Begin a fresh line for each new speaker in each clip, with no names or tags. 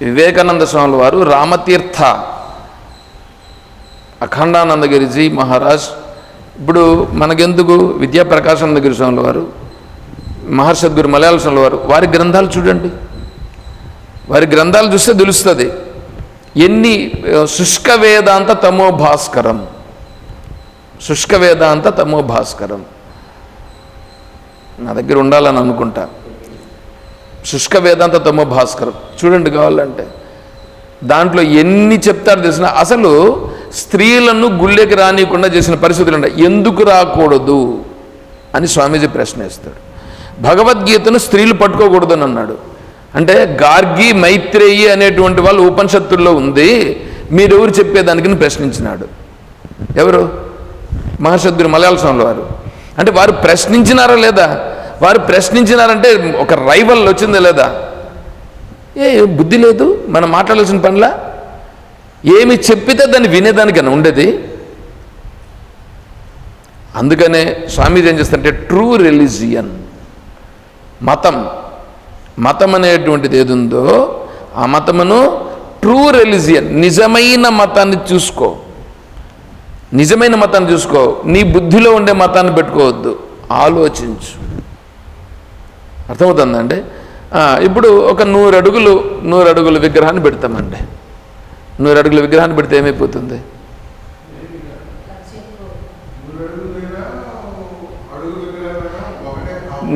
వివేకానంద స్వామి వారు రామతీర్థ అఖండానందగిరిజీ మహారాజ్. ఇప్పుడు మనకెందుకు విద్యాప్రకాశానందగిరి స్వామి వారు మహర్షద్గురు మలయాళ స్వామి వారు వారి గ్రంథాలు చూడండి. వారి గ్రంథాలు చూస్తే తెలుస్తుంది. ఎన్ని శుష్క వేదాంత తమో భాస్కరం. శుష్క వేదాంత తమో భాస్కరం. నా దగ్గర ఉండాలని అనుకుంటా. శుష్క వేదాంత తమో భాస్కరం. చూడండి కావాలంటే. దాంట్లో ఎన్ని చెప్తారు తెలిసిన అసలు స్త్రీలను గుళ్ళెకి రానియకుండా చేసిన పరిస్థితులు ఉంటాయి ఎందుకు రాకూడదు అని స్వామీజీ ప్రశ్న వేస్తాడు భగవద్గీతను స్త్రీలు పట్టుకోకూడదు అన్నాడు. అంటే గార్గి మైత్రేయి అనేటువంటి వాళ్ళు ఉపనిషత్తుల్లో ఉంది. మీరెవరు చెప్పేదానికి ప్రశ్నించినాడు. ఎవరు? మహర్షద్గురు మలయాళ స్వామి వారు. అంటే వారు ప్రశ్నించినారా లేదా? వారు ప్రశ్నించినారంటే ఒక రైవల్ వచ్చిందా లేదా? ఏ బుద్ధి లేదు. మనం మాట్లాడాల్సిన పనిలా? ఏమి చెప్పితే దాన్ని వినేదానికన్నా ఉండేది. అందుకనే స్వామీజీ ఏం చేస్తారంటే ట్రూ రిలీజియన్ మతం. మతం అనేటువంటిది ఏది ఉందో ఆ మతమును ట్రూ రిలీజియన్ నిజమైన మతాన్ని చూసుకో. నిజమైన మతాన్ని చూసుకో. నీ బుద్ధిలో ఉండే మతాన్ని పెట్టుకోవద్దు. ఆలోచించు. అర్థమవుతుందండి? ఇప్పుడు ఒక నూరు అడుగులు నూరు అడుగుల విగ్రహాన్ని పెడతామండి. నూరు అడుగుల విగ్రహాన్ని పెడితే ఏమైపోతుంది?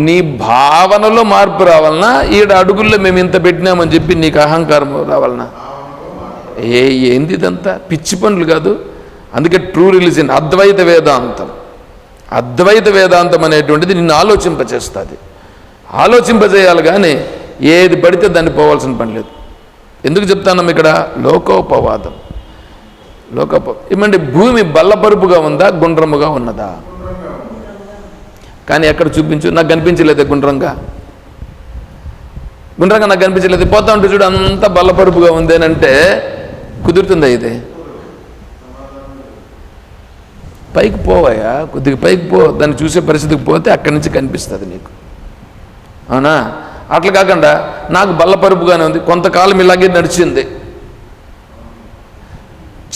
నీ భావనలో మార్పు రావాలనా? ఈడ అడుగుల్లో మేము ఇంత పెట్టినామని చెప్పి నీకు అహంకారం రావాలనా? ఏ ఏంది ఇదంతా? పిచ్చి పనులు కాదు. అందుకే ట్రూ రిలీజియన్ అద్వైత వేదాంతం. అద్వైత వేదాంతం అనేటువంటిది నిన్ను ఆలోచింపచేస్తుంది. ఆలోచింపజేయాలి కానీ ఏది పడితే దాన్ని పోవాల్సిన పని లేదు. ఎందుకు చెప్తాను ఇక్కడ? లోకోపవాదం. లోకోప ఏమంటే భూమి బల్లపరుపుగా ఉందా గుండ్రముగా ఉన్నదా? కానీ ఎక్కడ చూపించు నాకు కనిపించలేదు గుండ్రంగా. గుండ్రంగా నాకు కనిపించలేదు. పోతా ఉంటే చూడు అంత బల్లపరుపుగా ఉంది అంటే కుదురుతుందా ఇది? పైకి పోవాయా కొద్దిగా పైకి పో దాన్ని చూసే పరిస్థితికి పోతే అక్కడి నుంచి కనిపిస్తుంది నీకు. అవునా? అట్లా కాకుండా నాకు బల్లపరుపుగానే ఉంది. కొంతకాలం ఇలాగే నడిచింది.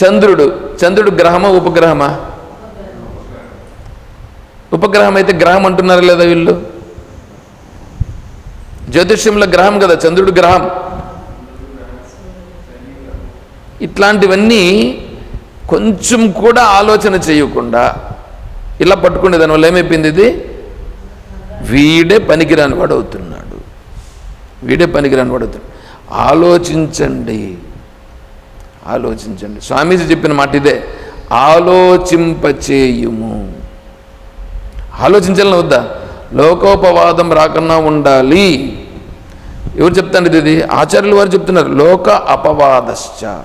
చంద్రుడు చంద్రుడు గ్రహమా ఉపగ్రహమా? ఉపగ్రహం అయితే గ్రహం అంటున్నారు లేదా వీళ్ళు? జ్యోతిష్యంలో గ్రహం కదా చంద్రుడు గ్రహం. ఇట్లాంటివన్నీ కొంచెం కూడా ఆలోచన చేయకుండా ఇలా పట్టుకునే దానివల్ల ఏమైపోయింది ఇది? వీడే పనికిరాని వాడు అవుతున్నాడు వీడే పనికిరాని వాడు అవుతున్నాడు ఆలోచించండి. ఆలోచించండి. స్వామీజీ చెప్పిన మాట ఇదే. ఆలోచింపచేయుము. ఆలోచించాలని వద్దా? లోకోపవాదం రాకుండా ఉండాలి. ఎవరు చెప్తాండి ఇది? ఆచార్యులు వారు చెప్తున్నారు. లోక అపవాదశ్చ.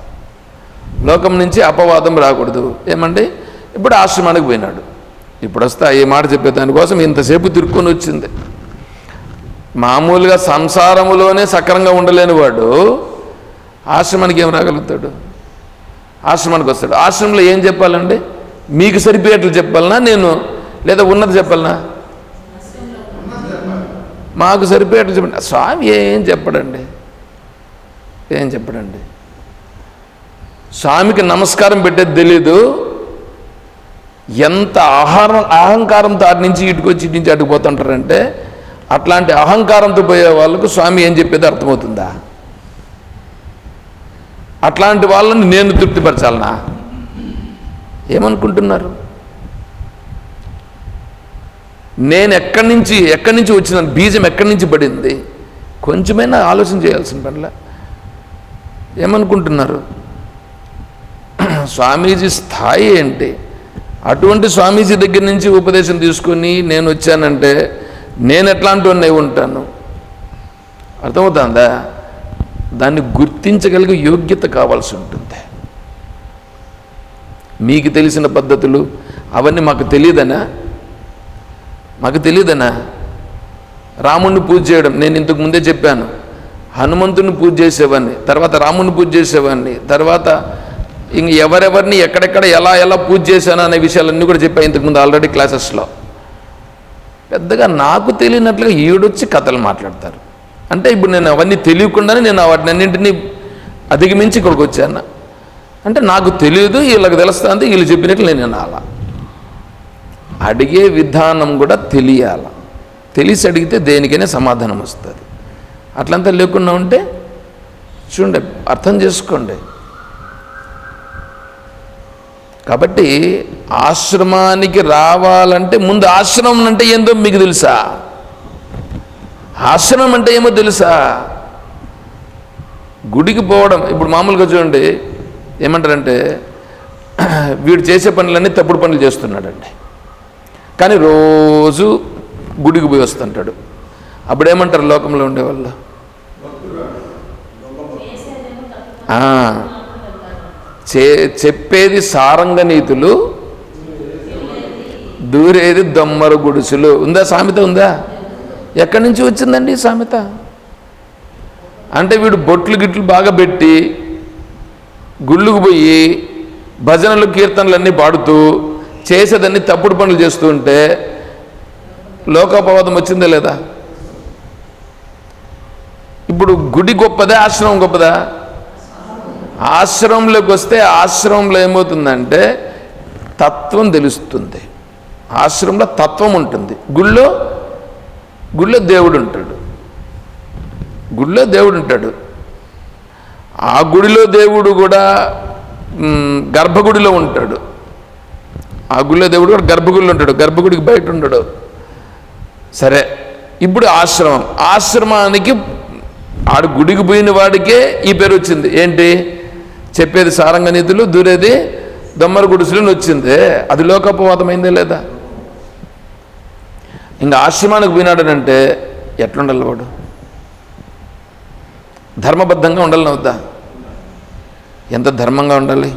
లోకం నుంచి అపవాదం రాకూడదు. ఏమండి? ఇప్పుడు ఆశ్రమానికి పోయినాడు. ఇప్పుడు వస్తా ఈ మాట చెప్పే దానికోసం ఇంతసేపు తిరుక్కొని వచ్చింది. మామూలుగా సంసారములోనే సక్రంగా ఉండలేని వాడు ఆశ్రమానికి ఏం రాగలుగుతాడు? ఆశ్రమానికి వస్తాడు. ఆశ్రమంలో ఏం చెప్పాలండి? మీకు సరిపోయేట్లు చెప్పాలనా? నేను లేదా ఉన్నది చెప్పాలనా? మాకు సరిపోయేట్లు చెప్పండి. స్వామి ఏం చెప్పడండి? ఏం చెప్పడండి? స్వామికి నమస్కారం పెట్టేది తెలీదు. ఎంత ఆహారం అహంకారంతో అటు నుంచి ఇటుకొచ్చి ఇటు నుంచి అటుకుపోతుంటారంటే అట్లాంటి అహంకారంతో పోయే వాళ్ళకు స్వామి ఏం చెప్పేది అర్థమవుతుందా? అట్లాంటి వాళ్ళని నేను తృప్తిపరచాలనా? ఏమనుకుంటున్నారు? నేను ఎక్కడి నుంచి ఎక్కడి నుంచి వచ్చిన బీజం ఎక్కడి నుంచి పడింది? కొంచెమైనా ఆలోచన చేయాల్సిన పనిలా. ఏమనుకుంటున్నారు? స్వామీజీ స్థాయి ఏంటి? అటువంటి స్వామీజీ దగ్గర నుంచి ఉపదేశం తీసుకొని నేను వచ్చానంటే నేను ఎట్లాంటి వాడిని ఉంటాను? అర్థమవుతుందా? దాన్ని గుర్తించగలిగే యోగ్యత కావాల్సి ఉంటుంది. మీకు తెలిసిన పద్ధతులు అవన్నీ మాకు తెలియదనా? మాకు తెలియదనా? రాముణ్ణి పూజ చేయడం నేను ఇంతకు ముందే చెప్పాను. హనుమంతుని పూజ చేసేవాడిని తర్వాత రాముని పూజ చేసేవాడిని తర్వాత ఇంక ఎవరెవరిని ఎక్కడెక్కడ ఎలా ఎలా పూజ చేశాను అనే విషయాలన్నీ కూడా చెప్పాను ఇంతకుముందు ఆల్రెడీ క్లాసెస్లో పెద్దగా నాకు తెలియనట్లుగా ఈడొచ్చి కథలు మాట్లాడతారు. అంటే ఇప్పుడు నేను అవన్నీ తెలియకుండానే నేను వాటిని అన్నింటినీ అధిగమించి ఇక్కడికి వచ్చాను. అంటే నాకు తెలియదు వీళ్ళకి తెలుస్తుంది వీళ్ళు చెప్పినట్లు నేను వినాలా. అడిగే విధానం కూడా తెలియాల. తెలిసి అడిగితే దేనికైనా సమాధానం వస్తుంది. అట్లంతా లేకుండా ఉంటే చూడండి అర్థం చేసుకోండి. కాబట్టి ఆశ్రమానికి రావాలంటే ముందు ఆశ్రమం అంటే ఏందో మీకు తెలుసా? ఆశ్రమం అంటే ఏమో తెలుసా? గుడికి పోవడం ఇప్పుడు మామూలుగా చూడండి ఏమంటారంటే వీడు చేసే పనులన్నీ తప్పుడు పనులు చేస్తున్నాడండి. కానీ రోజు గుడికి పోయి వస్తుంటాడు. అప్పుడు ఏమంటారు లోకంలో ఉండేవాళ్ళు? చే చెప్పేది సారంగ నీతులు దూరేది దొమ్మరు గుడుసులు. ఉందా సామెత ఉందా? ఎక్కడి నుంచి వచ్చిందండి సామెత? అంటే వీడు బొట్లు గిట్లు బాగా పెట్టి గుళ్ళుకు పోయి భజనలు కీర్తనలు అన్నీ పాడుతూ చేసేదన్నీ తప్పుడు పనులు చేస్తూ ఉంటే లోకోపవాదం వచ్చిందా లేదా? ఇప్పుడు గుడి గొప్పదా ఆశ్రమం గొప్పదా? ఆశ్రమంలోకి వస్తే ఆశ్రమంలో ఏమవుతుందంటే తత్వం తెలుస్తుంది. ఆశ్రమంలో తత్వం ఉంటుంది. గుళ్ళో గుళ్ళో దేవుడు ఉంటాడు. గుళ్ళో దేవుడు ఉంటాడు. ఆ గుడిలో దేవుడు కూడా గర్భగుడిలో ఉంటాడు. ఆ గుళ్ళో దేవుడు కూడా గర్భగుడిలో ఉంటాడు. గర్భగుడికి బయట ఉండడు. సరే ఇప్పుడు ఆశ్రమం. ఆశ్రమానికి ఆడు గుడికి పోయిన వాడికే ఈ పేరు వచ్చింది. ఏంటి? చెప్పేది సారంగ నిధులు దూరేది దొమ్మర గుడిసెలు వచ్చింది. అది లోకపవాదమైందే లేదా? ఇంకా ఆశ్రమానికి పోయినాడనంటే ఎట్లుండాలి వాడు? ధర్మబద్ధంగా ఉండాలని వద్దా? ఎంత ధర్మంగా ఉండాలి?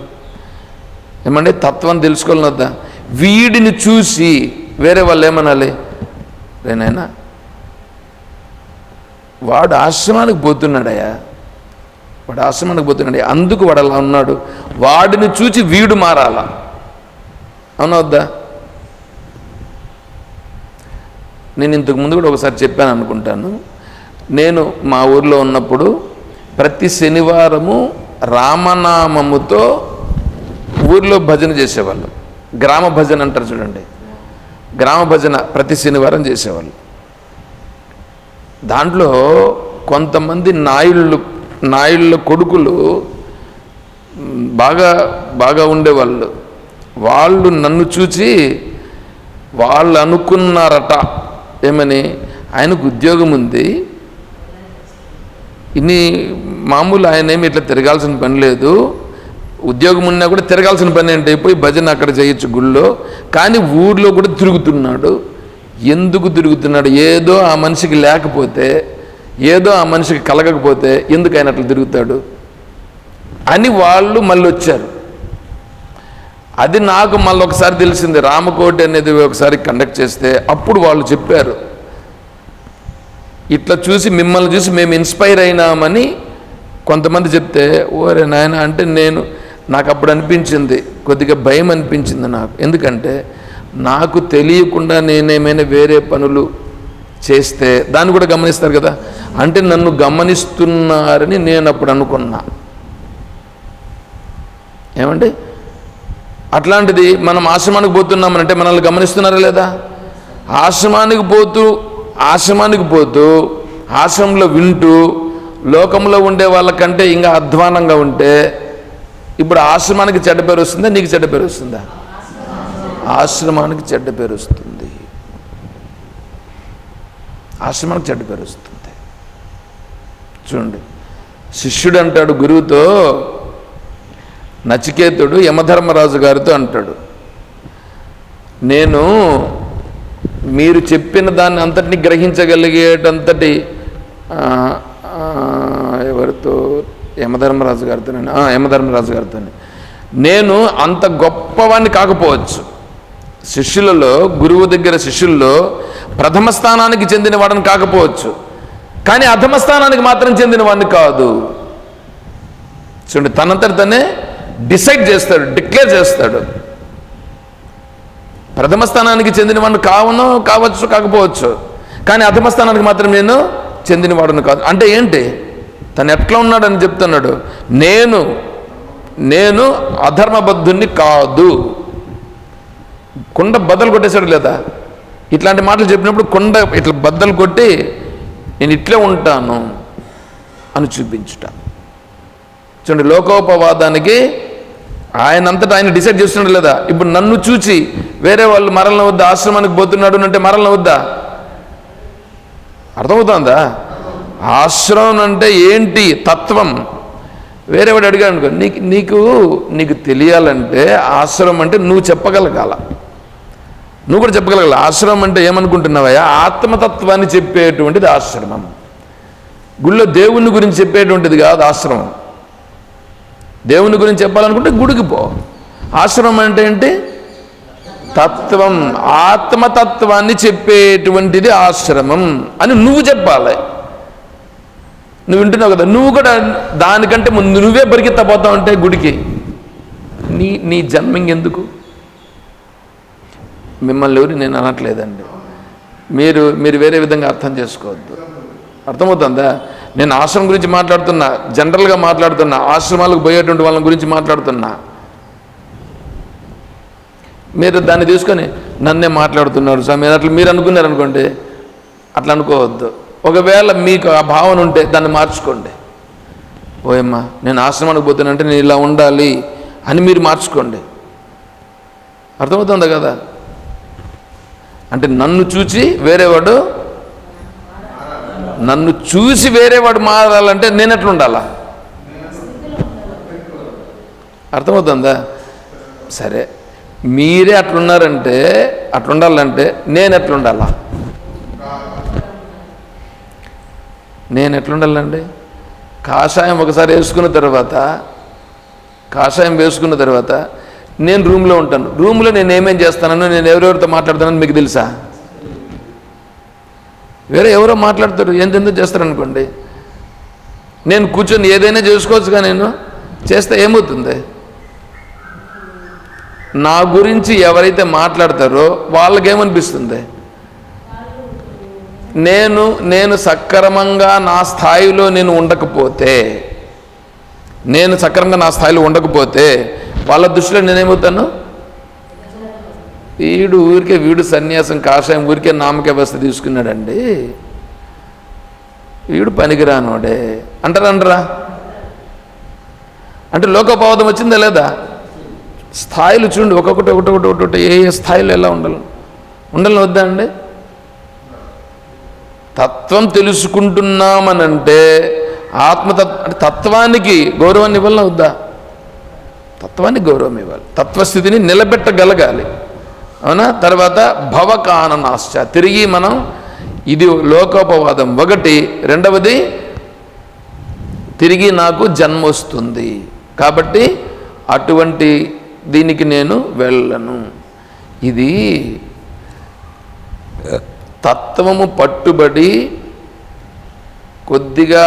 ఏమంటే తత్వం తెలుసుకోవాలని వద్దా? వీడిని చూసి వేరే వాళ్ళు ఏమనాలి? రేనైనా వాడు ఆశ్రమానికి పోతున్నాడయ్యా. వాడు ఆశ్రమానికి పోతున్నాడు. అందుకు వాడు అలా ఉన్నాడు. వాడిని చూచి వీడు మారాలా? అవునవద్దా నేను ఇంతకు ముందు కూడా ఒకసారి చెప్పాను అనుకుంటాను. నేను మా ఊర్లో ఉన్నప్పుడు ప్రతి శనివారము రామనామముతో ఊర్లో భజన చేసేవాళ్ళు. గ్రామ భజన అంటారు చూడండి. గ్రామ భజన ప్రతి శనివారం చేసేవాళ్ళు. దాంట్లో కొంతమంది నాయుళ్ళు నాయుళ్ళ కొడుకులు బాగా బాగా ఉండేవాళ్ళు. వాళ్ళు నన్ను చూచి వాళ్ళు అనుకున్నారట ఏమని? ఆయనకు ఉద్యోగం ఉంది. ఇన్ని మామూలు ఆయన ఏమి ఇట్లా తిరగాల్సిన పని లేదు. ఉద్యోగం ఉన్నా కూడా తిరగాల్సిన పని ఏంటి? పోయి భజన అక్కడ చేయొచ్చు గుళ్ళో. కానీ ఊర్లో కూడా తిరుగుతున్నాడు. ఎందుకు తిరుగుతున్నాడు? ఏదో ఆ మనిషికి లేకపోతే ఏదో ఆ మనిషికి కలగకపోతే ఎందుకైనా అట్లా తిరుగుతాడు? అని వాళ్ళు మళ్ళీ వచ్చారు అది నాకు మళ్ళీ ఒకసారి తెలిసింది. రామకోటి అనేది ఒకసారి కండక్ట్ చేస్తే అప్పుడు వాళ్ళు చెప్పారు. ఇట్లా చూసి మిమ్మల్ని చూసి మేము ఇన్స్పైర్ అయినామని కొంతమంది చెప్తే ఓరే నాయన అంటే నేను నాకు అప్పుడు అనిపించింది. కొద్దిగా భయం అనిపించింది నాకు. ఎందుకంటే నాకు తెలియకుండా నేనేమైనా వేరే పనులు చేస్తే దాన్ని కూడా గమనిస్తారు కదా? అంటే నన్ను గమనిస్తున్నారని నేను అప్పుడు అనుకున్నా. ఏమండి? అట్లాంటిది మనం ఆశ్రమానికి పోతున్నామనంటే మనల్ని గమనిస్తున్నారా లేదా? ఆశ్రమానికి పోతూ ఆశ్రమానికి పోతూ ఆశ్రమంలో వింటూ లోకంలో ఉండే వాళ్ళకంటే ఇంకా అధ్వానంగా ఉంటే ఇప్పుడు ఆశ్రమానికి చెడ్డ పేరు వస్తుందా? నీకు చెడ్డ పేరు వస్తుందా? ఆశ్రమానికి చెడ్డ పేరు వస్తుంది. ఆశ్రమానికి చెడ్డ పేరు వస్తుంది చూడండి. శిష్యుడు అంటాడు గురువుతో నచికేతుడు యమధర్మరాజు గారితో అంటాడు నేను మీరు చెప్పిన దాన్ని అంతటిని గ్రహించగలిగేటంతటి ఎవరితో? యమధర్మరాజు గారితో యమధర్మరాజు గారితో నేను అంత గొప్పవాణ్ణి కాకపోవచ్చు. శిష్యులలో గురువు దగ్గర శిష్యుల్లో ప్రథమ స్థానానికి చెందిన వాడిని కాకపోవచ్చు. కానీ అధమ స్థానానికి మాత్రం చెందిన వాడిని కాదు. చూడండి తనంతట తనే డిసైడ్ చేస్తాడు డిక్లేర్ చేస్తాడు. ప్రథమ స్థానానికి చెందిన వాడిని కావును కావచ్చు కాకపోవచ్చు. కానీ అధమ స్థానానికి మాత్రం నేను చెందినవాడును కాదు. అంటే ఏంటి? తను ఎట్లా ఉన్నాడని చెప్తున్నాడు. నేను నేను అధర్మబద్ధుణ్ణి కాదు. కుండ బద్దలు కొట్టేశాడు లేదా? ఇట్లాంటి మాటలు చెప్పినప్పుడు కొండ ఇట్లా బద్దలు కొట్టి నేను ఇట్లే ఉంటాను అని చూపించుట. చూడండి లోకోపవాదానికి ఆయనంతటా ఆయన డిసైడ్ చేస్తున్నాడు లేదా? ఇప్పుడు నన్ను చూచి వేరే వాళ్ళు మరణ వద్ద ఆశ్రమానికి పోతున్నాడు అంటే మరణ వద్దా? అర్థమవుతుందా? ఆశ్రమం అంటే ఏంటి? తత్వం. వేరే వాడు అడిగాడు అనుకో నీకు నీకు నీకు తెలియాలంటే ఆశ్రమం అంటే నువ్వు చెప్పగలగాల. నువ్వు కూడా చెప్పగలగాలి. ఆశ్రమం అంటే ఏమనుకుంటున్నావయ్యా? ఆత్మతత్వాన్ని చెప్పేటువంటిది ఆశ్రమం. గుళ్ళో దేవుని గురించి చెప్పేటువంటిది కాదు ఆశ్రమం. దేవుని గురించి చెప్పాలనుకుంటే గుడికి పో. ఆశ్రమం అంటే ఏంటి? తత్వం. ఆత్మతత్వాన్ని చెప్పేటువంటిది ఆశ్రమం అని నువ్వు చెప్పాలి. నువ్వు వింటున్నావు కదా? నువ్వు కూడా దానికంటే ముందు నువ్వే పరిగెత్తపోతావు అంటే గుడికి. నీ నీ జన్మింగ్ ఎందుకు? మిమ్మల్ని ఎవరు నేను అనట్లేదండి. మీరు మీరు వేరే విధంగా అర్థం చేసుకోవద్దు. అర్థమవుతుందా? నేను ఆశ్రమం గురించి మాట్లాడుతున్నా జనరల్గా మాట్లాడుతున్నా ఆశ్రమాలకు పోయేటువంటి వాళ్ళ గురించి మాట్లాడుతున్నా. మీరు దాన్ని తీసుకొని నన్నే మాట్లాడుతున్నారు స్వామి. అట్లా మీరు అనుకున్నారు అనుకోండి అట్లా అనుకోవద్దు. ఒకవేళ మీకు ఆ భావన ఉంటే దాన్ని మార్చుకోండి. ఓయమ్మా నేను ఆశ్రమానికి పోతానంటే నేను ఇలా ఉండాలి అని మీరు మార్చుకోండి. అర్థమవుతుందా కదా? అంటే నన్ను చూచి వేరేవాడు నన్ను చూసి వేరేవాడు మారాలంటే నేను ఎట్లా ఉండాలా అర్థమవుతుందా? సరే. మీరే అట్లున్నారంటే అట్లుండాలంటే నేను ఎట్లుండాలా? నేను ఎట్లుండాలండి? కాషాయం ఒకసారి వేసుకున్న తర్వాత కాషాయం వేసుకున్న తర్వాత నేను రూమ్లో ఉంటాను. రూమ్లో నేను ఏమేం చేస్తానో నేను ఎవరెవరితో మాట్లాడుతానని మీకు తెలుసా? వేరే ఎవరో మాట్లాడతారు ఎంతెందుకు చేస్తారనుకోండి. నేను కూర్చొని ఏదైనా చేసుకోవచ్చుగా నేను? చేస్తే ఏమవుతుంది? నా గురించి ఎవరైతే మాట్లాడతారో వాళ్ళకేమనిపిస్తుంది? నేను నేను సక్రమంగా నా స్థాయిలో నేను ఉండకపోతే నేను సక్రమంగా నా స్థాయిలో ఉండకపోతే వాళ్ళ దృష్టిలో నేనేమవుతాను? వీడు ఊరికే వీడు సన్యాసం కాషాయం ఊరికే నామక వ్యవస్థ తీసుకున్నాడండి. వీడు పనికిరానోడే అంటారా అంటారా? అంటే లోకోపవాదం వచ్చిందా లేదా? స్థాయిలు చూడండి ఒక్కొక్కటి ఒకటి ఒకటి ఒకటి ఒకటి ఏ ఏ స్థాయిలో ఎలా ఉండాలి? ఉండాలని వద్దా అండి? తత్వం తెలుసుకుంటున్నామనంటే ఆత్మతత్వ అంటే తత్వానికి గౌరవాన్ని ఇవ్వాలని వద్దా? తత్వానికి గౌరవం ఇవ్వాలి తత్వస్థితిని నిలబెట్టగలగాలి. అవునా? తర్వాత భవకాననాశ్చ. తిరిగి మనం ఇది లోకోపవాదం ఒకటి. రెండవది తిరిగి నాకు జన్మ వస్తుంది. కాబట్టి అటువంటి దీనికి నేను వెళ్ళను. ఇది తత్వము పట్టుబడి కొద్దిగా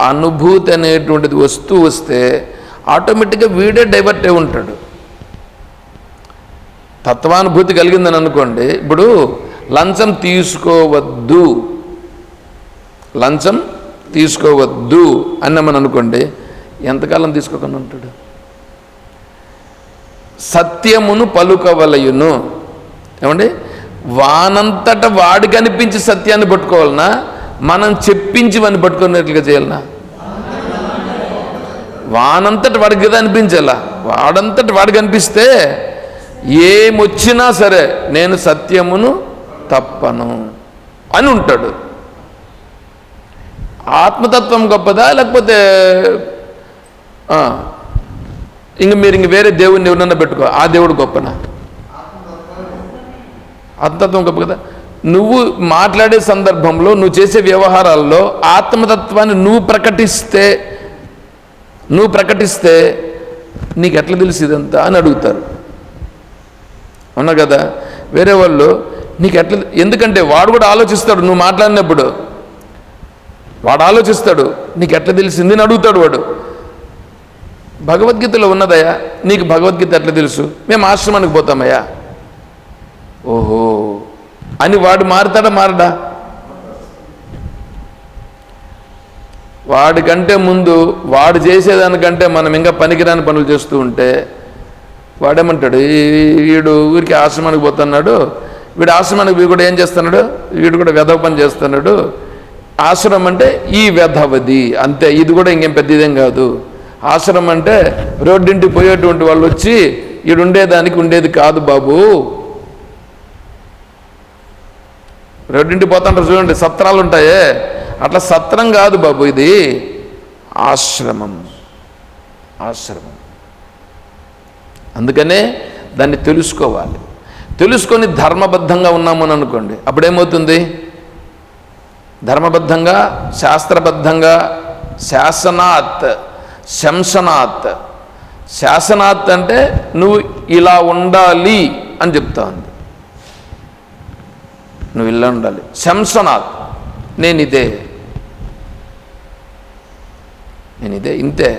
అనుభూతి అనేటువంటిది వస్తూ వస్తే ఆటోమేటిక్గా వీడే డైవర్ట్ అయి ఉంటాడు. తత్వానుభూతి కలిగిందని అనుకోండి ఇప్పుడు లంచం తీసుకోవద్దు. లంచం తీసుకోవద్దు అన్నామని అనుకోండి ఎంతకాలం తీసుకోకుండా ఉంటాడు? సత్యమును పలుకవలయును. ఏమండి? వానంతట వాడికి అనిపించి సత్యాన్ని పట్టుకోవాలన్నా మనం చెప్పించి వాడిని పట్టుకునేట్లుగా చేయాలనా వానంతట వాడికి కదా అనిపించాలా? వాడంతట వాడికి అనిపిస్తే ఏమొచ్చినా సరే నేను సత్యమును తప్పను అని ఉంటాడు. ఆత్మతత్వం గొప్పదా లేకపోతే ఇంక మీరు ఇంక వేరే దేవుడిని ఎవరన్నా పెట్టుకో ఆ దేవుడు గొప్పనా? ఆత్మతత్వం గొప్ప కదా. నువ్వు మాట్లాడే సందర్భంలో నువ్వు చేసే వ్యవహారాల్లో ఆత్మతత్వాన్ని నువ్వు ప్రకటిస్తే నువ్వు ప్రకటిస్తే నీకు ఎట్లా తెలుసు ఇదంతా అని అడుగుతారు. అవునా కదా? వేరే వాళ్ళు నీకు ఎట్లా ఎందుకంటే వాడు కూడా ఆలోచిస్తాడు నువ్వు మాట్లాడినప్పుడు. వాడు ఆలోచిస్తాడు నీకు ఎట్లా తెలిసింది అని అడుగుతాడు వాడు. భగవద్గీతలో ఉన్నదయ్యా నీకు భగవద్గీత ఎట్లా తెలుసు? మేము ఆశ్రమానికి పోతామయ్యా. ఓహో. అని వాడు మారుతాడా మారడా? వాడికంటే ముందు వాడు చేసేదానికంటే మనం ఇంకా పనికిరాని పనులు చేస్తూ ఉంటే వాడేమంటాడు? "ఈ- వీడు ఊరికి ఆశ్రమానికి పోతున్నాడు వీడు ఆశ్రమానికి వీడు కూడా ఏం చేస్తున్నాడు? వీడు కూడా వెధవ పని చేస్తున్నాడు. ఆశ్రమం అంటే ఈ వెధవది అంతే. ఇది కూడా ఇంకేం పెద్దదేం కాదు. ఆశ్రమం అంటే రోడ్డింటి పోయేటువంటి వాళ్ళు వచ్చి ఈడు ఉండేదానికి ఉండేది కాదు బాబు. రోడ్డింటి పోతుంటారు చూడండి సత్రాలు ఉంటాయే. అట్లా సత్రం కాదు బాబు ఇది. ఆశ్రమం. ఆశ్రమం. అందుకనే దాన్ని తెలుసుకోవాలి. తెలుసుకొని ధర్మబద్ధంగా ఉన్నామని అనుకోండి. అప్పుడేమవుతుంది? ధర్మబద్ధంగా శాస్త్రబద్ధంగా శాసనాత్ శంసనాత్. శాసనాత్ అంటే నువ్వు ఇలా ఉండాలి అని చెప్తా ఉంది. నువ్వు ఇలా ఉండాలి. శంసనాత్. నేను ఇదే. నేను ఇదే ఇంతే.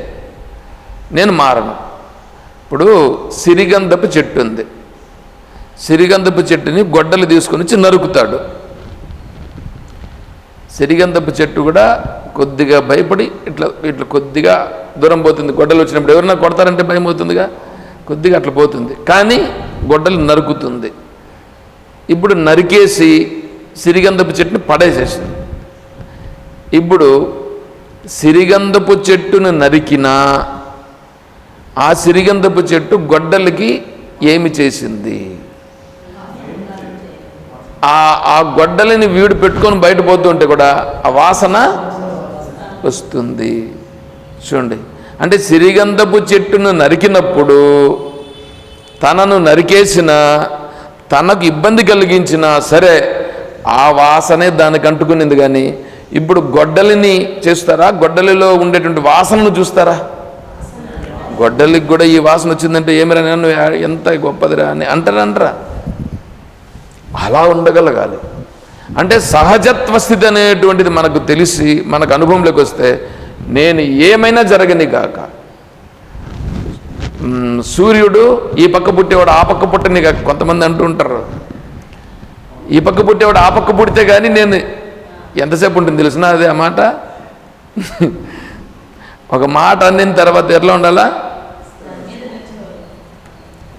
నేను మారను. ఇప్పుడు సిరిగంధపు చెట్టు ఉంది. సిరిగంధపు చెట్టుని గొడ్డలు తీసుకొని వచ్చి నరుకుతాడు. సిరిగంధపు చెట్టు కూడా కొద్దిగా భయపడి ఇట్లా ఇట్లా కొద్దిగా దూరం పోతుంది. గొడ్డలు వచ్చినప్పుడు ఎవరైనా కొడతారంటే భయం అవుతుందిగా? కొద్దిగా అట్లా పోతుంది. కానీ గొడ్డలు నరుకుతుంది. ఇప్పుడు నరికేసి సిరిగంధపు చెట్టుని పడేసేసింది. ఇప్పుడు సిరిగంధపు చెట్టును నరికినా ఆ సిరిగంధపు చెట్టు గొడ్డలికి ఏమి చేసింది? ఆ ఆ గొడ్డలిని వీడు పెట్టుకొని బయట పోతుంటే కూడా ఆ వాసన వస్తుంది. చూడండి. అంటే సిరిగంధపు చెట్టును నరికినప్పుడు తనను నరికేసిన తనకు ఇబ్బంది కలిగించిన సరే ఆ వాసనే దానికి అంటుకునింది కానీ ఇప్పుడు గొడ్డలిని చేస్తారా? గొడ్డలిలో ఉండేటువంటి వాసనను చూస్తారా? గొడ్డలికి కూడా ఈ వాసన వచ్చిందంటే ఏమిరా నన్ను ఎంత గొప్పదిరా అని అంటారంటరా. అంటారా అలా ఉండగలగాలి. అంటే సహజత్వ స్థితి అనేటువంటిది మనకు తెలిసి మనకు అనుభవంలోకి వస్తే నేను ఏమైనా జరగని కాక సూర్యుడు ఈ పక్క పుట్టేవాడు ఆ పక్క పుట్టని కాక కొంతమంది అంటూ ఉంటారు. ఈ పక్క పుట్టేవాడు ఆ పక్క పుడితే కానీ నేను ఎంతసేపు ఉంటుంది తెలిసిన అదే ఆ మాట? ఒక మాట అందిన తర్వాత ఎట్లా ఉండాలా?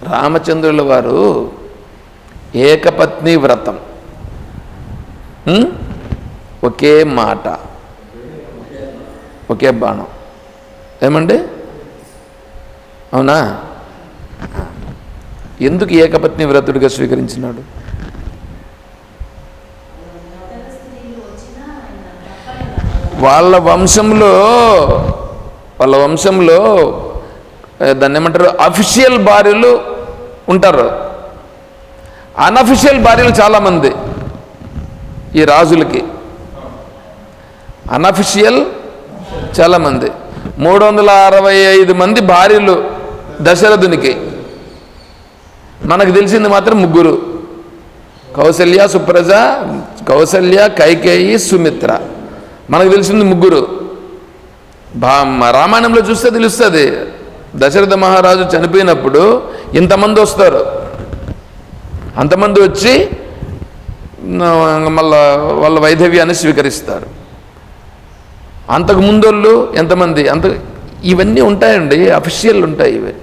రామచంద్రుల వారు ఏకపత్ని వ్రతం. ఒకే మాట. ఒకే బాణం. ఏమండి? అవునా? ఎందుకు ఏకపత్ని వ్రతుడిగా స్వీకరించినాడు? వాళ్ళ వంశంలో వాళ్ళ వంశంలో దాన్ని ఏమంటారు అఫిషియల్ భార్యలు ఉంటారు. అనఫిషియల్ భార్యలు చాలామంది ఈ రాజులకి. అనఫిషియల్ చాలామంది. మూడు వందల అరవై ఐదు మంది భార్యలు దశరథునికి. మనకు తెలిసింది మాత్రం ముగ్గురు. కౌసల్య సుప్రజ కౌసల్య కైకేయి సుమిత్ర. మనకు తెలిసింది ముగ్గురు. బా రామాయణంలో చూస్తే తెలుస్తుంది. దశరథ మహారాజు చనిపోయినప్పుడు ఇంతమంది వస్తారు. అంతమంది వచ్చి మళ్ళా వాళ్ళ వైధవ్యాన్ని స్వీకరిస్తారు. అంతకు ముందోళ్ళు ఎంతమంది? అంత ఇవన్నీ ఉంటాయండి అఫిషియల్ ఉంటాయి ఇవి.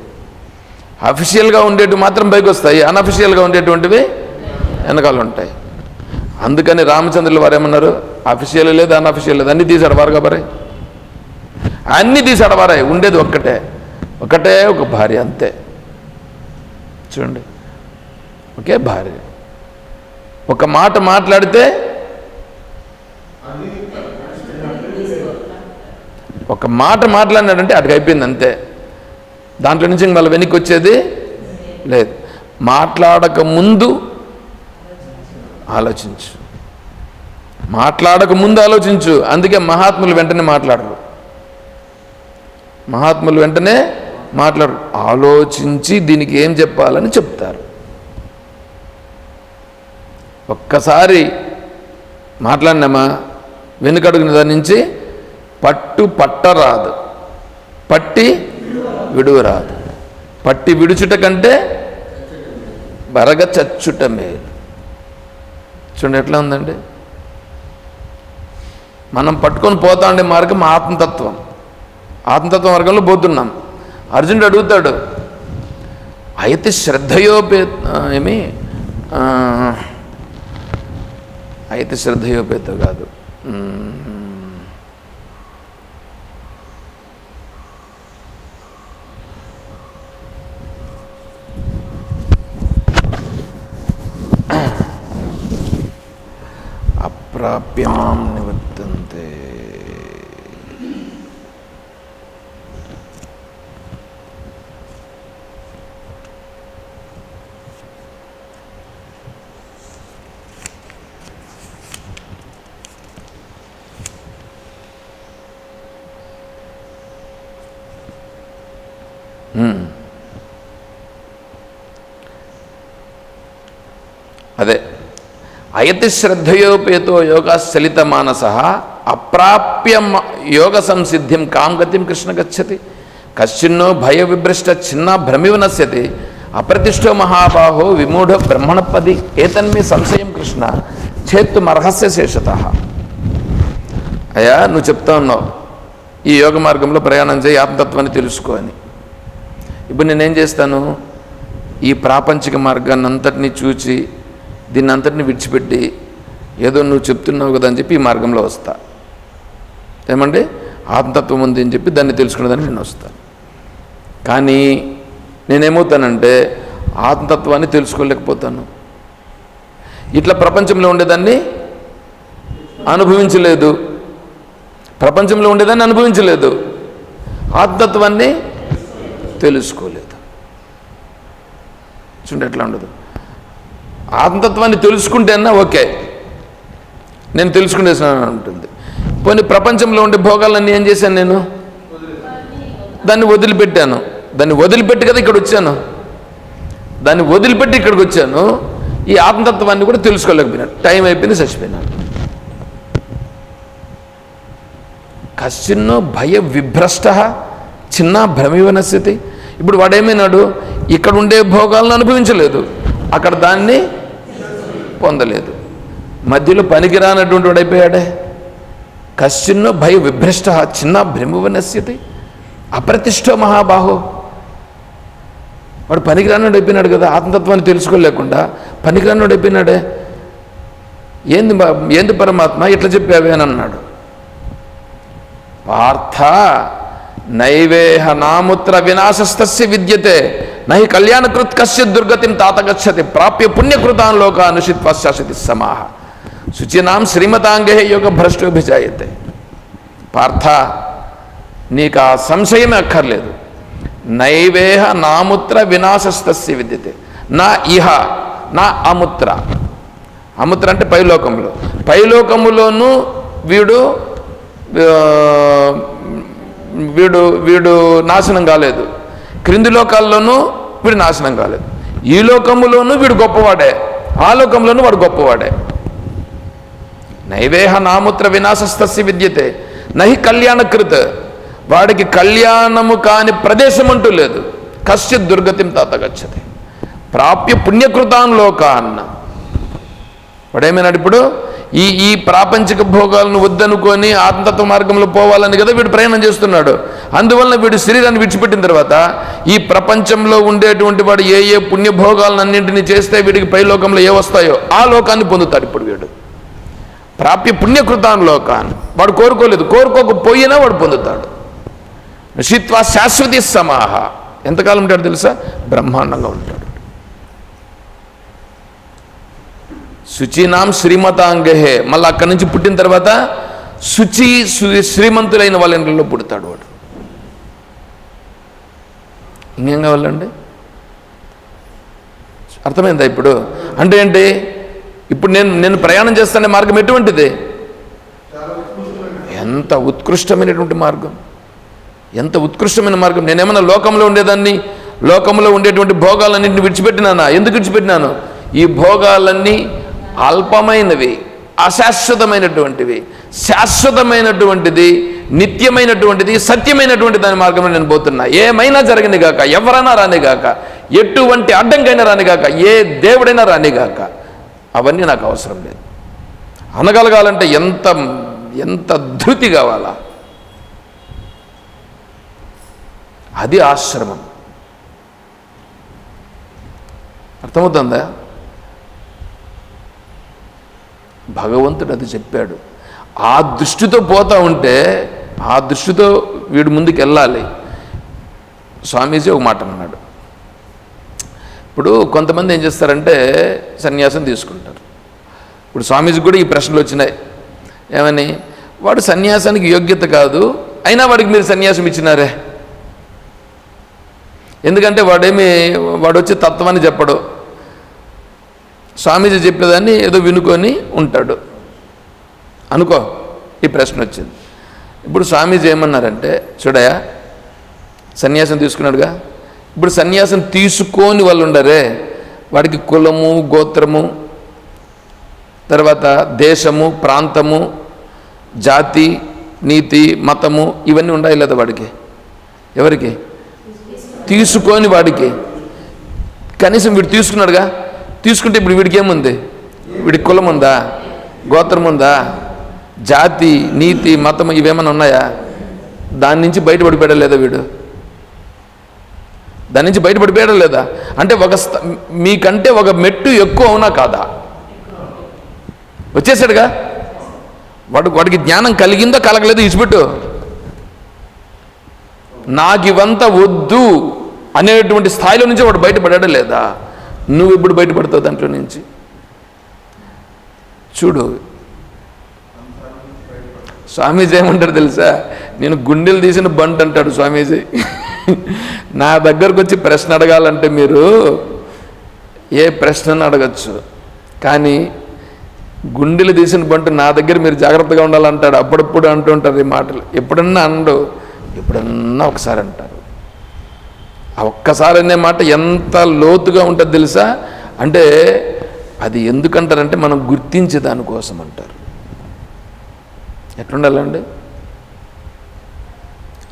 అఫిషియల్గా ఉండేటివి మాత్రం పైకి వస్తాయి అన్అఫిషియల్గా ఉండేటువంటివి వెనకాల ఉంటాయి. అందుకని రామచంద్రులు వారు ఏమన్నారు? అఫీషియల్ లేదు అన్అఫీషియల్ లేదు. అన్నీ తీసాడు వారుగా బరే అన్నీ తీసాడు వారాయి ఉండేది ఒక్కటే. ఒకటే ఒక భార్య అంతే. చూడండి. ఒకే భార్య. ఒక మాట మాట్లాడితే ఒక మాట మాట్లాడినాడంటే అటుకు అయిపోయింది అంతే. దాంట్లో నుంచి మళ్ళీ వెనక్కి వచ్చేది లేదు. మాట్లాడక ముందు ఆలోచించు. మాట్లాడక ముందు ఆలోచించు. అందుకే మహాత్ములు వెంటనే మాట్లాడరు. మహాత్ములు వెంటనే మాట్లాడరు. ఆలోచించి దీనికి ఏం చెప్పాలని చెప్తారు. ఒక్కసారి మాట్లాడినామా? వెనుకడుగున దాని నుంచి పట్టు పట్టరాదు. పట్టి విడువరాదు. పట్టి విడుచుట కంటే బరగ చచ్చుట మేలు. చూడండి ఎట్లా ఉందండి? మనం పట్టుకొని పోతా ఉండే మార్గం ఆత్మతత్వం. ఆత్మతత్వ మార్గంలో పోతున్నాం. అర్జునుడు అడుగుతాడు అయితే శ్రద్ధయోపే ఏమి? అయితే శ్రద్ధయోపేత కాదు. అప్రాప్యమాం నివృత్తి అదే. అయతి శ్రద్ధయోపేతో యోగాశ్చలిత మానస అప్రాప్య యోగ సంసిద్ధిం కాం గతిం కృష్ణ గచ్చతి. కశ్చిన్నో భయ విభ్రష్ట చిన్న భ్రమివ నశ్యతి. అప్రతిష్టో మహాబాహో విమూఢ బ్రహ్మణపది. ఏతన్మి సంశయం కృష్ణ. చేత్తు చేత్తుమర్హస్య శేషత. అయ్యా నువ్వు చెప్తా ఉన్నావు. ఈ యోగ మార్గంలో ప్రయాణం చేయి ఆత్మతత్వాన్ని తెలుసుకో అని. ఇప్పుడు నేనేం చేస్తాను? ఈ ప్రాపంచిక మార్గాన్ని అంతటినీ చూచి దీన్ని అంతటిని విడిచిపెట్టి ఏదో నువ్వు చెప్తున్నావు కదా అని చెప్పి ఈ మార్గంలో వస్తా. ఏమండి? ఆత్మతత్వం ఉంది అని చెప్పి దాన్ని తెలుసుకునేదాన్ని నేను వస్తాను కానీ నేనేమవుతానంటే ఆత్మతత్వాన్ని తెలుసుకోలేకపోతాను. ఇట్లా ప్రపంచంలో ఉండేదాన్ని అనుభవించలేదు. ప్రపంచంలో ఉండేదాన్ని అనుభవించలేదు. ఆత్మతత్వాన్ని తెలుసుకోలేదు. చూడండి ఎట్లా ఉండదు. ఆత్మతత్వాన్ని తెలుసుకుంటేనా ఓకే. నేను తెలుసుకునేసాను ఉంటుంది. పోనీ ప్రపంచంలో ఉండే భోగాలన్నీ ఏం చేశాను నేను? దాన్ని వదిలిపెట్టాను. దాన్ని వదిలిపెట్టి కదా ఇక్కడ వచ్చాను. దాన్ని వదిలిపెట్టి ఇక్కడికి వచ్చాను. ఈ ఆత్మతత్వాన్ని కూడా తెలుసుకోలేకపోయినాను టైం అయిపోయింది చచ్చిపోయినాను కశ్చిన్నో భయ విభ్రష్ట చిన్న భ్రమివ ఇప్పుడు వాడేమైనాడు? ఇక్కడ ఉండే భోగాలను అనుభవించలేదు. అక్కడ దాన్ని పొందలేదు. మధ్యలో పనికిరానటువంటి వాడు అయిపోయాడే. కశ్చిన్నో భయ విభ్రష్ట చిన్న భ్రమివ నశ్యతి అప్రతిష్ఠో మహాబాహో. వాడు పనికిరానుడు అయిపోయినాడు కదా ఆత్మతత్వాన్ని తెలుసుకోలేకుండా పనికిరానుడు అయిపోయినాడే. ఏంది ఏంది పరమాత్మ? ఇట్లా చెప్పావే అని అన్నాడు. పార్థ నైవేహ నాముత్ర వినాశస్తస్య విద్యతే నహి కళ్యాణకృత్ కశ్య దుర్గతిం తాతగచ్చతి ప్రాప్య పుణ్యకృతాన్ లోక అనుషిత్వ సమాహ. శుచినాం శ్రీమతాంగే యోగ భ్రష్టోభిజాయతే. పార్థ నీకు ఆ సంశయమే అక్కర్లేదు. నైవేహ నాముత్ర వినాశస్తస్య విద్యతే. నా ఇహ నా అముత్ర. అముత్ర అంటే పైలోకంలో పైలోకములోనూ వీడు వీడు వీడు నాశనం కాలేదు. క్రింది లోకాల్లోనూ వీడు నాశనం కాలేదు. ఈ లోకములోనూ వీడు గొప్పవాడే. ఆ లోకంలోనూ వాడు గొప్పవాడే. నైవేహ నాముత్ర వినాశస్తస్య విద్యతే. నహి కళ్యాణకృత్. వాడికి కళ్యాణము కాని ప్రదేశం అంటూ లేదు. కశ్చిత్ దుర్గతిం తాతగచ్చది ప్రాప్య పుణ్యకృతాన్ లోకాన్న వాడేమైనాడు ఇప్పుడు? ఈ ఈ ప్రాపంచిక భోగాలను వద్దనుకొని ఆత్మతత్వ మార్గంలో పోవాలని కదా వీడు ప్రయాణం చేస్తున్నాడు. అందువలన వీడు శరీరాన్ని విడిచిపెట్టిన తర్వాత ఈ ప్రపంచంలో ఉండేటువంటి వాడు ఏ ఏ పుణ్యభోగాలను అన్నింటినీ చేస్తే వీడికి పైలోకంలో ఏ వస్తాయో ఆ లోకాన్ని పొందుతాడు ఇప్పుడు వీడు. ప్రాప్య పుణ్యకృతాన్ లోకాన్ని వాడు కోరుకోలేదు. కోరుకోకపోయినా వాడు పొందుతాడు. నిషిత్వ శాశ్వతి సమాహ. ఎంతకాలం ఉంటాడు తెలుసా? బ్రహ్మాండంగా ఉంటాడు. శుచీనాం శ్రీమతాంగహే మళ్ళీ అక్కడి నుంచి పుట్టిన తర్వాత శుచి శ్రీమంతులైన వాళ్ళ ఇంట్లో పుడతాడు వాడు. ఇంకేం కావాలండి? అర్థమైందా ఇప్పుడు? అంటే ఏంటి? ఇప్పుడు నేను నేను ప్రయాణం చేస్తానే మార్గం ఎటువంటిది? ఎంత ఉత్కృష్టమైనటువంటి మార్గం. ఎంత ఉత్కృష్టమైన మార్గం. నేనేమన్నా లోకంలో ఉండేదాన్ని లోకంలో ఉండేటువంటి భోగాలన్నింటిని విడిచిపెట్టినానా? ఎందుకు విడిచిపెట్టినాను? ఈ భోగాలన్నీ అల్పమైనవి అశాశ్వతమైనటువంటివి. శాశ్వతమైనటువంటిది నిత్యమైనటువంటిది సత్యమైనటువంటి దాని మార్గంలో నేను పోతున్నా. ఏమైనా జరగని గాక ఎవరైనా రానిగాక ఎటువంటి అడ్డంకైనా రానిగాక ఏ దేవుడైనా రానిగాక అవన్నీ నాకు అవసరం లేదు. అనగలగాలంటే ఎంత ఎంత ధృతి కావాలా? అది ఆశ్రమం. అర్థమవుతుందా? భగవంతుడు అది చెప్పాడు. ఆ దృష్టితో పోతా ఉంటే ఆ దృష్టితో వీడు ముందుకు వెళ్ళాలి. స్వామీజీ ఒక మాట అన్నాడు. ఇప్పుడు కొంతమంది ఏం చేస్తారంటే సన్యాసం తీసుకుంటారు. ఇప్పుడు స్వామీజీ కూడా ఈ ప్రశ్నలు వచ్చినాయి. ఏమని? వాడు సన్యాసానికి యోగ్యత కాదు అయినా వాడికి మీరు సన్యాసం ఇచ్చినారే. ఎందుకంటే వాడేమి వాడు వచ్చి తత్వాన్ని చెప్పడు. స్వామీజీ చెప్పేదాన్ని ఏదో వినుకొని ఉంటాడు. అనుకో ఈ ప్రశ్న వచ్చింది. ఇప్పుడు స్వామీజీ ఏమన్నారంటే చూడయా సన్యాసం తీసుకున్నాడుగా. ఇప్పుడు సన్యాసం తీసుకోని వాళ్ళు ఉండరే. వాడికి కులము గోత్రము తర్వాత దేశము ప్రాంతము జాతి నీతి మతము ఇవన్నీ ఉండాలి లేదా వాడికి? ఎవరికి? తీసుకొని వాడికి. కనీసం వీడు తీసుకున్నాడుగా. తీసుకుంటే ఇప్పుడు వీడికి ఏముంది? వీడికి కులం ఉందా? గోత్రం ఉందా? జాతి నీతి మతం ఇవేమైనా ఉన్నాయా? దాని నుంచి బయటపడిపోయడం లేదా వీడు? దాని నుంచి బయటపడిపోయాడా లేదా? అంటే ఒక స్థ- మీకంటే ఒక మెట్టు ఎక్కువ అవునా కాదా? వచ్చేసాడుగా? వాడు వాడికి జ్ఞానం కలిగిందో కలగలేదో? ఇచ్చిపెట్టు. నాకు ఇవంతా వద్దు అనేటువంటి స్థాయిలో నుంచి వాడు బయటపడాడా లేదా? నువ్వు ఇప్పుడు బయటపడతావు దాంట్లో నుంచి? చూడు. స్వామీజీ ఏమంటారు తెలుసా? నేను గుండెలు తీసిన బంట్ అంటాడు స్వామీజీ. నా దగ్గరకు వచ్చి ప్రశ్న అడగాలంటే మీరు ఏ ప్రశ్నను అడగచ్చు. కానీ గుండెలు తీసిన బంటు నా దగ్గర మీరు జాగ్రత్తగా ఉండాలంటాడు. అప్పుడప్పుడు అంటూ ఉంటారు ఈ మాటలు. ఎప్పుడన్నా అండు ఎప్పుడన్నా ఒకసారి అంటారు. ఆ ఒక్కసారి అనే మాట ఎంత లోతుగా ఉంటుంది తెలుసా? అంటే అది ఎందుకంటారంటే మనం గుర్తించే దానికోసం అంటారు. ఎట్లుండాలండి?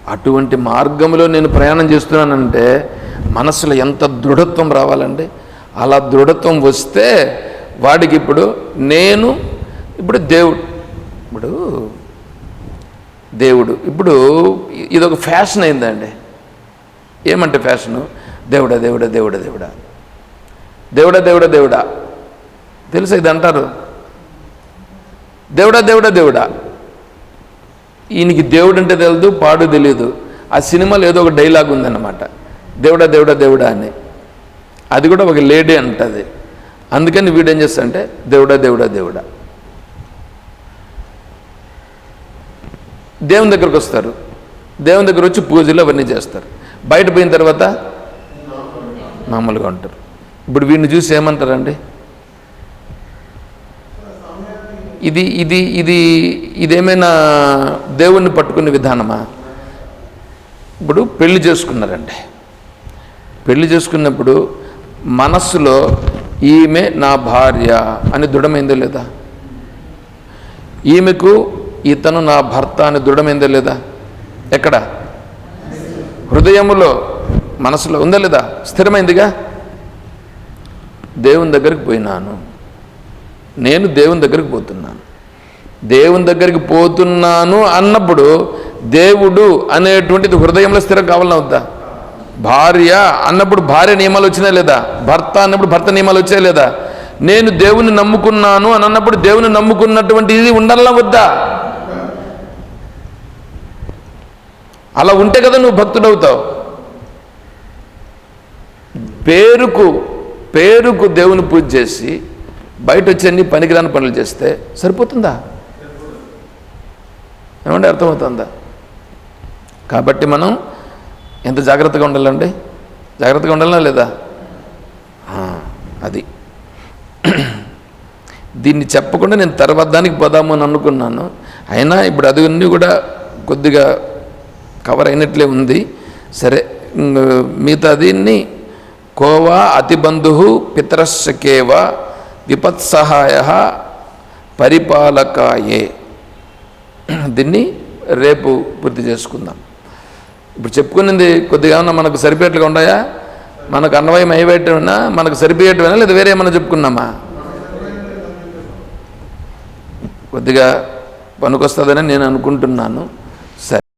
అటువంటి మార్గంలో నేను ప్రయాణం చేస్తున్నానంటే మనసులో ఎంత దృఢత్వం రావాలండి? అలా దృఢత్వం వస్తే వాడికి ఇప్పుడు నేను ఇప్పుడు దేవుడు ఇప్పుడు దేవుడు ఇప్పుడు ఇది ఒక ఫ్యాషన్ అయిందండి. ఏమంటే ఫ్యాషను? దేవుడా దేవుడా దేవుడా దేవుడా. దేవుడా దేవుడా దేవుడా. తెలుసా ఇది అంటారు దేవుడా దేవుడా దేవుడా. ఈయనకి దేవుడు అంటే తెలియదు పాడు తెలియదు ఆ సినిమాలో ఏదో ఒక డైలాగ్ ఉందన్నమాట. దేవుడా దేవుడా దేవుడా అని. అది కూడా ఒక లేడీ అంటుంది. అందుకని వీడేం చేస్తాడంటే దేవుడా దేవుడా దేవుడా. దేవుని దగ్గరకు వస్తారు. దేవుని దగ్గర వచ్చి పూజలు అవన్నీ చేస్తారు. బయట పోయిన తర్వాత మామూలుగా ఉంటారు. ఇప్పుడు వీడిని చూసి ఏమంటారండి? ఇది ఇది ఇది ఇదేమైనా దేవుణ్ణి పట్టుకునే విధానమా? ఇప్పుడు పెళ్ళి చేసుకున్నారండి. పెళ్ళి చేసుకున్నప్పుడు మనస్సులో ఈమె నా భార్య అని దృఢమైందో లేదా? ఈమెకు ఇతను నా భర్త అని దృఢమైందో లేదా? ఎక్కడ? హృదయములో మనసులో ఉందా లేదా? స్థిరమైందిగా? దేవుని దగ్గరికి పోయినాను. నేను దేవుని దగ్గరికి పోతున్నాను. దేవుని దగ్గరికి పోతున్నాను అన్నప్పుడు దేవుడు అనేటువంటిది హృదయంలో స్థిరం కావాలని వద్దా? భార్య అన్నప్పుడు భార్య నియమాలు వచ్చినాయి లేదా? భర్త అన్నప్పుడు భర్త నియమాలు వచ్చాయి లేదా? నేను దేవుని నమ్ముకున్నాను అని అన్నప్పుడు దేవుని నమ్ముకున్నటువంటి ఇది ఉండాలా వద్దా? అలా ఉంటే కదా నువ్వు భక్తుడవుతావు. పేరుకు పేరుకు దేవుని పూజ చేసి బయట వచ్చి అన్ని పనికిరాని పనులు చేస్తే సరిపోతుందా? ఏమంటే అర్థమవుతుందా? కాబట్టి మనం ఎంత జాగ్రత్తగా ఉండాలండి? జాగ్రత్తగా ఉండాలా లేదా? అది. దీన్ని చెప్పకుండా నేను తర్వాత దానికి పోదాము అని అనుకున్నాను. అయినా ఇప్పుడు అది అన్నీ కూడా కొద్దిగా కవర్ అయినట్లే ఉంది. సరే మిగతా దీన్ని కోవా అతిబంధు పితరశకేవ విపత్సహాయ పరిపాలకాయే. దీన్ని రేపు పూర్తి చేసుకుందాం. ఇప్పుడు చెప్పుకున్నది కొద్దిగా ఉన్న మనకు సరిపోయేట్లుగా ఉన్నాయా? మనకు అన్వయం అయ్యేటమైనా మనకు సరిపోయేటమైనా లేదా వేరే ఏమైనా చెప్పుకున్నామా? కొద్దిగా పనికొస్తుందని నేను అనుకుంటున్నాను.